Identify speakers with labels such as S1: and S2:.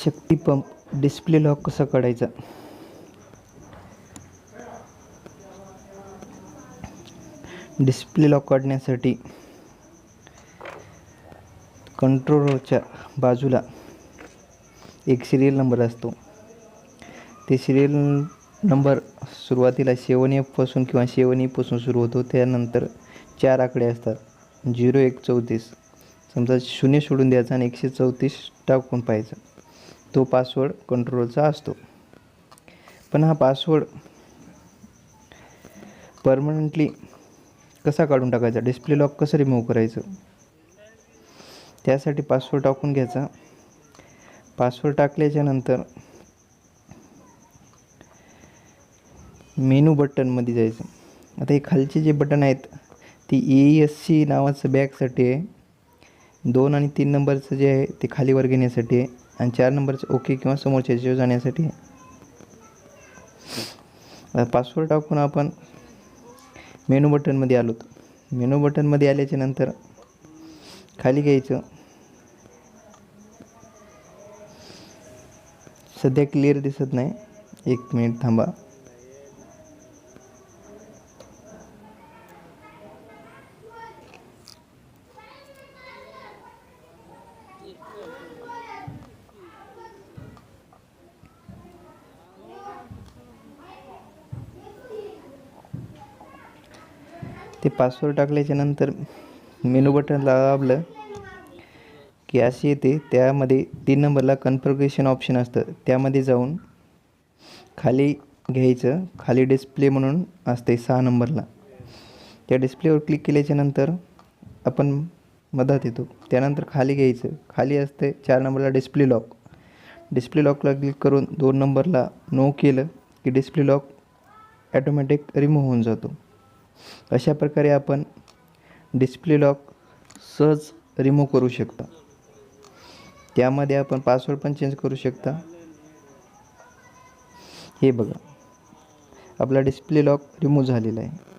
S1: शक्ती pump display lock कसा काढायचा? Display lock काढण्यासाठी कंट्रोलरच्या बाजूला एक सिरियल नंबर असतो. ते सिरियल नंबर सुरुवातीला सेवन एफपासून किंवा सेवन ईपासून e सुरू होतो. त्यानंतर चार आकडे असतात. झिरो एक चौतीस. समजा शून्य सोडून द्यायचा आणि एकशे चौतीस टाकून पाहायचं. तो पासवर्ड कंट्रोलचा असतो. पण हा पासवर्ड परमनंटली कसा काढून टाकायचा? डिस्प्ले लॉक कसं रिमूव्ह करायचं? त्यासाठी पासवर्ड टाकून घ्यायचा. पासवर्ड टाकल्याच्या नंतर मेनू बटनमध्ये जायचं. आता हे खालचे जे बटन आहेत ती ए एस सी नावाचं बॅगसाठी आहे. दोन आणि तीन नंबरचं जे आहे ते खालीवर घेण्यासाठी आहे. आणि चार नंबरचं ओके किंवा समोरच्या याच्यावर जाण्यासाठी. पासवर्ड टाकून आपण मेनू बटनमध्ये आलो मेनू बटनमध्ये आल्याच्यानंतर खाली घ्यायचं. सध्या क्लिअर दिसत नाही. एक मिनिट थांबा. ते पासवर्ड टाकल्याच्या नंतर मेनू बटन दाबलं की अशी येते. त्यामध्ये तीन नंबरला कन्फर्गेशन ऑप्शन असतं. त्यामध्ये जाऊन खाली घ्यायचं. खाली डिस्प्ले म्हणून असते सहा नंबरला त्या डिस्प्लेवर क्लिक केल्याच्यानंतर आपण मधात येतो. त्यानंतर खाली घ्यायचं. खाली असते चार नंबरला डिस्प्ले लॉक डिस्प्ले लॉकला क्लिक करून दोन नंबरला नो केलं की डिस्प्ले लॉक ॲटोमॅटिक रिमूव्ह होऊन जातो. अशा प्रकारे आपण डिस्प्ले लॉक सहज रिमूव्ह करू शकता. त्यामध्ये आपण पासवर्ड पण चेंज करू शकता. हे बघा. आपला डिस्प्ले लॉक रिमूव्ह झालेला आहे.